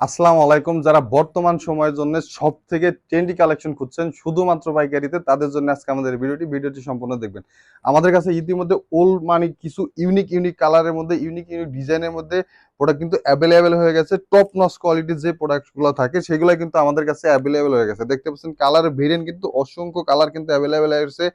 আসসালামু আলাইকুম। যারা বর্তমান সময়ের জন্য সব থেকে ট্রেন্ডি কালেকশন খুঁজছেন, শুধুমাত্র পাইকারিতে, তাদের জন্য আজকে আমাদের ভিডিওটি। ভিডিওটি সম্পূর্ণ দেখবেন। আমাদের কাছে ইতিমধ্যে ওল্ড মানে কিছু ইউনিক ইউনিক কালারের মধ্যে ইউনিক ইউনিক ডিজাইনের মধ্যে প্রোডাক্ট কিন্তু অ্যাভেলেবেল হয়ে গেছে টপ নস কোয়ালিটির যে প্রোডাক্টগুলো থাকে, সেগুলো কিন্তু আমাদের কাছে অ্যাভেলেবেল হয়ে গেছে। দেখতে পাচ্ছেন কালারের ভেরিয়েন্ট কিন্তু অসংখ্য কালার কিন্তু অ্যাভেলেবেল হয়ে গেছে।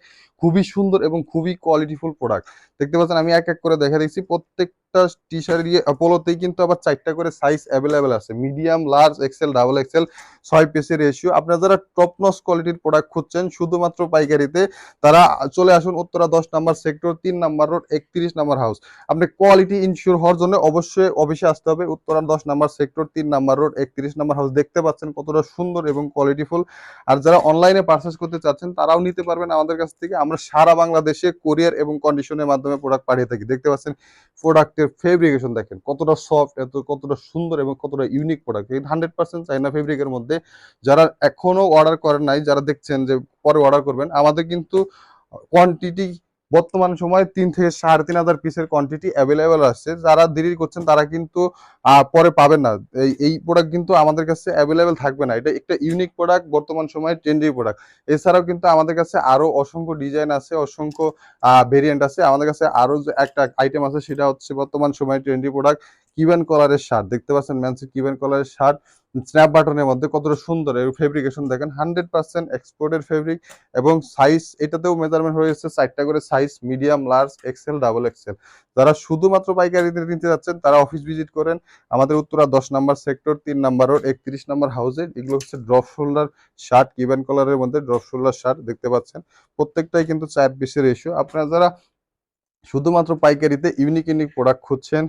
খুবই সুন্দর এবং খুবই কোয়ালিটিফুল প্রোডাক্ট দেখতে পাচ্ছেন আমি এক এক করে দেখা দিচ্ছি। প্রত্যেকটা টি শার্ট দিয়ে পোলোতেই কিন্তু আবার চারটা করে সাইজ অ্যাভেলেবেল আছে। Medium large XL double XL ছয় পিসের রেশিও আপনারা যারা টপ নস কোয়ালিটির প্রোডাক্ট খুঁজছেন, শুধুমাত্র পাইকারিতে, তারা চলে আসুন উত্তরা দশ নাম্বার সেক্টর তিন নাম্বার রোড একত্রিশ নাম্বার হাউস আপনি কোয়ালিটি ইনশিওর হওয়ার জন্য অবশ্যই অফিসে আসতে হবে। উত্তরা দশ নাম্বার সেক্টর তিন নাম্বার রোড একত্রিশ নাম্বার হাউস দেখতে পাচ্ছেন কতটা সুন্দর এবং কোয়ালিটিফুল আর যারা অনলাইনে পারচেস করতে চাচ্ছেন, তারাও নিতে পারবেন আমাদের কাছ থেকে। আমরা সারা বাংলাদেশে কোরিয়ার এবং কন্ডিশনের মাধ্যমে প্রোডাক্ট পাঠিয়ে থাকি। দেখতে পাচ্ছেন প্রোডাক্টের ফেব্রিকেশন দেখেন। কতটা সফট এত, কতটা সুন্দর এবং কতটা ইউনিক প্রোডাক্ট এই হান্ড্রেড পার্সেন্ট চাইনা ফেব্রিকের মধ্যে যারা এখনও অর্ডার করেন নাই, যারা দেখছেন যে পরে অর্ডার করবেন, আমাদের কিন্তু কোয়ান্টিটি বর্তমান সময়ে তিন থেকে সাড়ে তিন হাজার পিসের কোয়ান্টিটি অ্যাভেলেবেল আসছে যারা দেরি করছেন, তারা কিন্তু পরে পাবেন না। এই এই প্রোডাক্ট কিন্তু আমাদের কাছে অ্যাভেলেবেল থাকবে না। এটা একটা ইউনিক প্রোডাক্ট বর্তমান সময়ে ট্রেন্ডি প্রোডাক্ট এছাড়াও কিন্তু আমাদের কাছে আরও অসংখ্য ডিজাইন আছে, অসংখ্য ভেরিয়েন্ট আছে। আমাদের কাছে আরও যে একটা আইটেম আছে, সেটা হচ্ছে বর্তমান সময়ে ট্রেন্ডি প্রোডাক্ট কিভেন কলারের শার্ট দেখতে পাচ্ছেন ম্যানসি কিভেন কলারের শার্ট স্ন্যাপ বাটনের মধ্যে কতটা সুন্দর এর ফেব্রিকেশন দেখেন হান্ড্রেড পার্সেন্ট এক্সপোর্টের ফেব্রিক এবং সাইজ এটাতেও মেজারমেন্ট হয়েছে চারটা করে size medium large XL double XL যারা শুধুমাত্র পাইকারিতে নিতে যাচ্ছেন, তারা অফিস ভিজিট করেন আমাদের উত্তরা দশ নাম্বার সেক্টর তিন নাম্বার রোড একত্রিশ নাম্বার হাউসে এগুলো হচ্ছে ড্রপ শোল্ডার শার্ট কিবেন কলারের মধ্যে ড্রপ শোল্ডার শার্ট দেখতে পাচ্ছেন। প্রত্যেকটাই কিন্তু চার পিসের রেশিও আপনারা যারা শুধুমাত্র পাইকারিতে ইউনিক ইউনিক প্রোডাক্ট খুঁজছেন,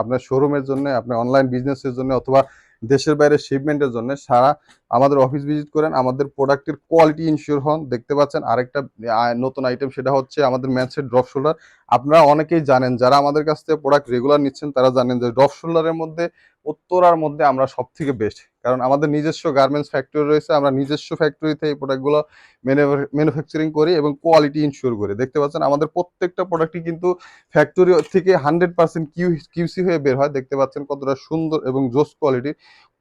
আপনার শোরুমের জন্য, আপনার অনলাইন বিজনেসের জন্য অথবা দেশের বাইরে শিপমেন্টের জন্য সারা আমাদের অফিস ভিজিট করেন, আমাদের প্রোডাক্টের কোয়ালিটি ইনশিওর হন। দেখতে পাচ্ছেন আরেকটা নতুন আইটেম সেটা হচ্ছে আমাদের ম্যাচের ড্রপ শোল্ডার আপনারা অনেকেই জানেন, যারা আমাদের কাছ থেকে প্রোডাক্ট রেগুলার নিচ্ছেন, তারা জানেন যে ড্রপ শোল্ডারের মধ্যে, উত্তরার মধ্যে আমরা সব থেকে বেস্ট কারণ আমাদের নিজস্ব গার্মেন্টস ফ্যাক্টরি রয়েছে, আমরা নিজস্ব ফ্যাক্টরিতে এই প্রোডাক্টগুলো ম্যানুফ্যাকচারিং করি এবং কোয়ালিটি ইনশিওর করি। দেখতে পাচ্ছেন, আমাদের প্রত্যেকটা প্রোডাক্টই কিন্তু ফ্যাক্টরি থেকে হান্ড্রেড পার্সেন্ট কিউ কিউসি হয়ে বের হয়। দেখতে পাচ্ছেন কতটা সুন্দর এবং জোস কোয়ালিটির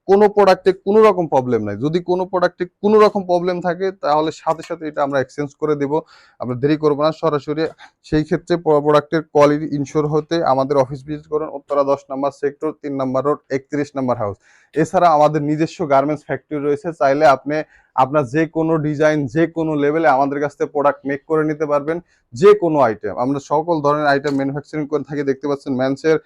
কোনো প্রোডাক্টে কোনো রকম প্রবলেম নাই। যদি কোনো প্রোডাক্টে কোনো রকম প্রবলেম থাকে, তাহলে সাথে সাথে এটা আমরা এক্সচেঞ্জ করে দেব। আমরা দেরি করব না, সরাসরি সেই ক্ষেত্রে প্রোডাক্টের কোয়ালিটি ইনশোর হতে আমাদের অফিস ভিজিট করুন, উত্তরা দশ নম্বর সেক্টর তিন নম্বর রোড একত্রিশ নম্বর হাউস এছাড়া আমাদের নিজস্ব গার্মেন্টস ফ্যাক্টরি রয়েছে, চাইলে আপনি আপনার যে কোনো ডিজাইন যে কোনো লেভেলে আমাদের কাছ থেকে প্রোডাক্ট মেক করে নিতে পারবেন, যে কোনো আইটেম আমরা সকল ধরনের আইটেম ম্যানুফ্যাকচারিং করে থাকি, দেখতে পাচ্ছেন ম্যান্সের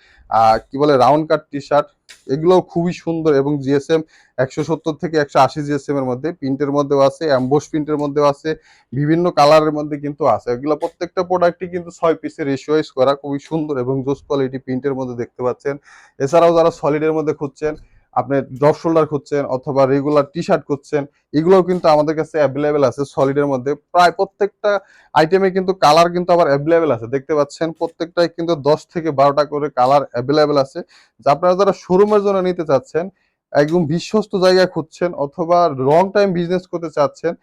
কি বলে রাউন্ড কাট টি শার্ট এগুলো খুবই সুন্দর এবং জিএসএম একশো সত্তর থেকে একশো আশি জিএসএম এর মধ্যে, প্রিন্টের মধ্যেও আছে অ্যাম্বোস প্রিন্টের মধ্যেও আছে, বিভিন্ন কালারের মধ্যে কিন্তু আছে। এগুলো প্রত্যেকটা প্রোডাক্টই কিন্তু ছয় পিসের রেশিওয়াইজ করা খুবই সুন্দর এবং জোস কোয়ালিটি প্রিন্টের মধ্যে দেখতে পাচ্ছেন। এছাড়াও যারা সলিডের মধ্যে খুঁজছেন আপনি ড্রপ শোল্ডার খুঁজছেন অথবা রেগুলার টি শার্ট খুঁজছেন, এগুলোও কিন্তু আমাদের কাছে অ্যাভেলেবেল আছে সলিডের মধ্যে। প্রায় প্রত্যেকটা আইটেমে কিন্তু কালার কিন্তু আবার অ্যাভেলেবেল আছে। দেখতে পাচ্ছেন প্রত্যেকটাই কিন্তু দশ থেকে বারোটা করে কালার অ্যাভেলেবেল আছে। যা আপনারা যারা শোরুমের জন্য নিতে চাচ্ছেন, একদম বিশ্বস্ত জায়গায় খুঁজছেন অথবা লং টাইম বিজনেস করতে চাচ্ছেন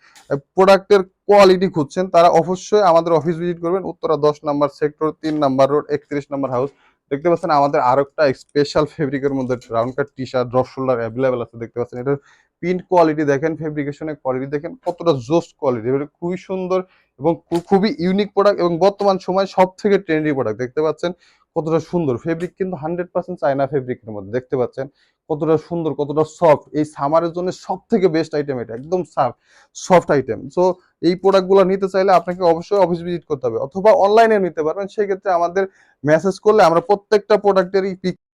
প্রোডাক্টের কোয়ালিটি খুঁজছেন, তারা অবশ্যই আমাদের অফিস ভিজিট করবেন। উত্তরা দশ নাম্বার সেক্টর তিন নাম্বার রোড একত্রিশ নাম্বার হাউস দেখতে পাচ্ছেন আমাদের আরও একটা স্পেশাল ফেব্রিকের মধ্যে round cut T shirt drop shoulder available আছে, দেখতে পাচ্ছেন। এটার প্রিন্ট কোয়ালিটি দেখেন ফেব্রিকেশনের কোয়ালিটি দেখেন, কতটা জোস্ট কোয়ালিটি খুবই সুন্দর এবং খুবই ইউনিক প্রোডাক্ট এবং বর্তমান সময় সব থেকে ট্রেন্ডি প্রোডাক্ট দেখতে পাচ্ছেন? কতটা সুন্দর ফেব্রিক কিন্তু হান্ড্রেড পার্সেন্ট চায়না ফেব্রিকের মধ্যে, দেখতে পাচ্ছেন? কতটা সুন্দর, কতটা সফট এই সামারের জন্য সব থেকে বেস্ট আইটেম এটা, একদম সফট আইটেম সো এই প্রোডাক্টগুলো নিতে চাইলে আপনাকে অবশ্যই অফিস ভিজিট করতে হবে, অথবা অনলাইনে নিতে পারবেন। সেক্ষেত্রে আমাদের মেসেজ করলে আমরা প্রত্যেকটা প্রোডাক্টেরই পিক